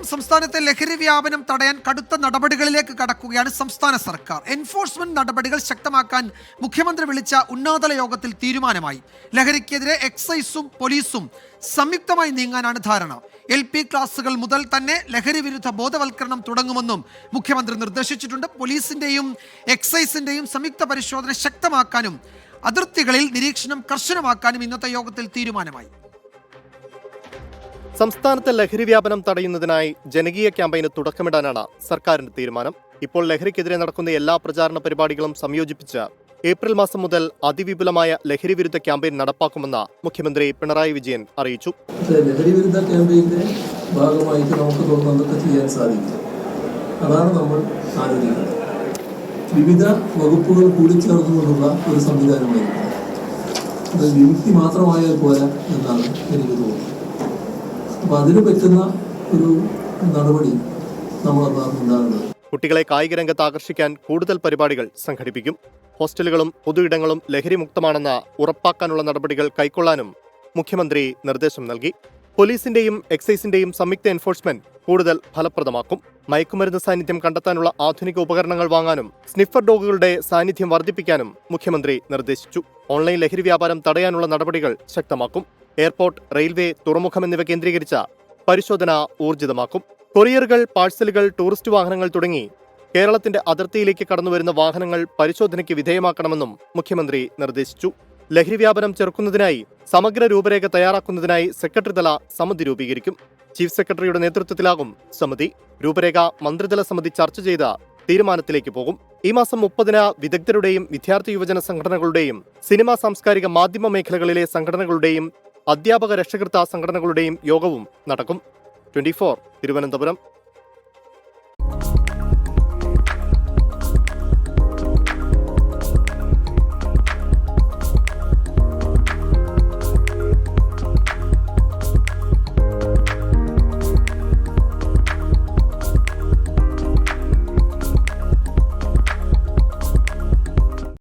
അതേസമയം സംസ്ഥാനത്തെ ലഹരി വ്യാപനം തടയാൻ കടുത്ത നടപടികളിലേക്ക് കടക്കുകയാണ് സംസ്ഥാന സർക്കാർ. എൻഫോഴ്സ്മെന്റ് നടപടികൾ ശക്തമാക്കാൻ മുഖ്യമന്ത്രി വിളിച്ച ഉന്നതതല യോഗത്തിൽ തീരുമാനമായി. ലഹരിക്കെതിരെ എക്സൈസും പോലീസും സംയുക്തമായി നീങ്ങാനാണ് ധാരണ. എൽ പി ക്ലാസുകൾ മുതൽ തന്നെ ലഹരി വിരുദ്ധ ബോധവൽക്കരണം തുടങ്ങുമെന്നും മുഖ്യമന്ത്രി നിർദ്ദേശിച്ചിട്ടുണ്ട്. പോലീസിന്റെയും എക്സൈസിന്റെയും സംയുക്ത പരിശോധന ശക്തമാക്കാനും അതിർത്തികളിൽ നിരീക്ഷണം കർശനമാക്കാനും ഇന്നത്തെ യോഗത്തിൽ തീരുമാനമായി. സംസ്ഥാനത്തെ ലഹരി വ്യാപനം തടയുന്നതിനായി ജനകീയ ക്യാമ്പയിന് തുടക്കമിടാനാണ് സർക്കാരിന്റെ തീരുമാനം. ഇപ്പോൾ ലഹരിക്കെതിരെ നടക്കുന്ന എല്ലാ പ്രചാരണ പരിപാടികളും സംയോജിപ്പിച്ച് ഏപ്രിൽ മാസം മുതൽ അതിവിപുലമായ ലഹരി വിരുദ്ധ ക്യാമ്പയിൻ നടപ്പാക്കുമെന്ന് മുഖ്യമന്ത്രി പിണറായി വിജയൻ അറിയിച്ചു. ലഹരി വിരുദ്ധ ക്യാമ്പയിന്റെ ഭാഗമായിട്ട് നമുക്ക് തോന്നുന്നു എന്തൊക്കെ ചെയ്യാൻ സാധിക്കും. അതാണ് നമ്മൾ ആലോചിക്കുന്നത്. വിവിധ വകുപ്പുകൾ കൂടിച്ചേർന്നുകൊണ്ടുള്ള ഒരു സംവിധാനമായിരിക്കും. അത് വിമുക്തി മാത്രമായാൽ പോരാ എന്നാണ് എനിക്ക് തോന്നുന്നത്. അപ്പോൾ അതിന് പറ്റുന്ന ഒരു നടപടി നമ്മളെന്നാണ് ഉണ്ടാകുന്നത് കുട്ടികളെ കായിക രംഗത്ത് ആകർഷിക്കാൻ കൂടുതൽ പരിപാടികൾ സംഘടിപ്പിക്കും. ഹോസ്റ്റലുകളും പൊതുയിടങ്ങളും ലഹരി മുക്തമാണെന്ന് ഉറപ്പാക്കാനുള്ള നടപടികൾ കൈക്കൊള്ളാനും മുഖ്യമന്ത്രി നിർദ്ദേശം നൽകി. പോലീസിന്റെയും എക്സൈസിന്റെയും സംയുക്ത എൻഫോഴ്സ്മെന്റ് കൂടുതൽ ഫലപ്രദമാക്കും. മയക്കുമരുന്ന് സാന്നിധ്യം കണ്ടെത്താനുള്ള ആധുനിക ഉപകരണങ്ങൾ വാങ്ങാനും സ്നിഫർ ഡോഗുകളുടെ സാന്നിധ്യം വർദ്ധിപ്പിക്കാനും മുഖ്യമന്ത്രി നിർദ്ദേശിച്ചു. ഓൺലൈൻ ലഹരി വ്യാപാരം തടയാനുള്ള നടപടികൾ ശക്തമാക്കും. എയർപോർട്ട് റെയിൽവേ തുറമുഖം എന്നിവ കേന്ദ്രീകരിച്ച പരിശോധന ഊർജിതമാക്കും. കൊറിയറുകൾ പാഴ്സലുകൾ ടൂറിസ്റ്റ് വാഹനങ്ങൾ തുടങ്ങി കേരളത്തിന്റെ അതിർത്തിയിലേക്ക് കടന്നുവരുന്ന വാഹനങ്ങൾ പരിശോധനയ്ക്ക് വിധേയമാക്കണമെന്നും മുഖ്യമന്ത്രി നിർദ്ദേശിച്ചു. ലഹരി വ്യാപനം ചെറുക്കുന്നതിനായി സമഗ്ര രൂപരേഖ തയ്യാറാക്കുന്നതിനായി സെക്രട്ടറി തല സമിതി രൂപീകരിക്കും. ചീഫ് സെക്രട്ടറിയുടെ നേതൃത്വത്തിലാകും സമിതി. രൂപരേഖ മന്ത്രിതല സമിതി ചർച്ച ചെയ്ത തീരുമാനത്തിലേക്ക് പോകും. ഈ മാസം മുപ്പതിന് വിദഗ്ധരുടെയും വിദ്യാർത്ഥി യുവജന സംഘടനകളുടെയും സിനിമാ സാംസ്കാരിക മാധ്യമ മേഖലകളിലെ സംഘടനകളുടെയും അധ്യാപക രക്ഷകർത്ത സംഘടനകളുടെയും യോഗവും നടക്കും. ട്വന്റി തിരുവനന്തപുരം.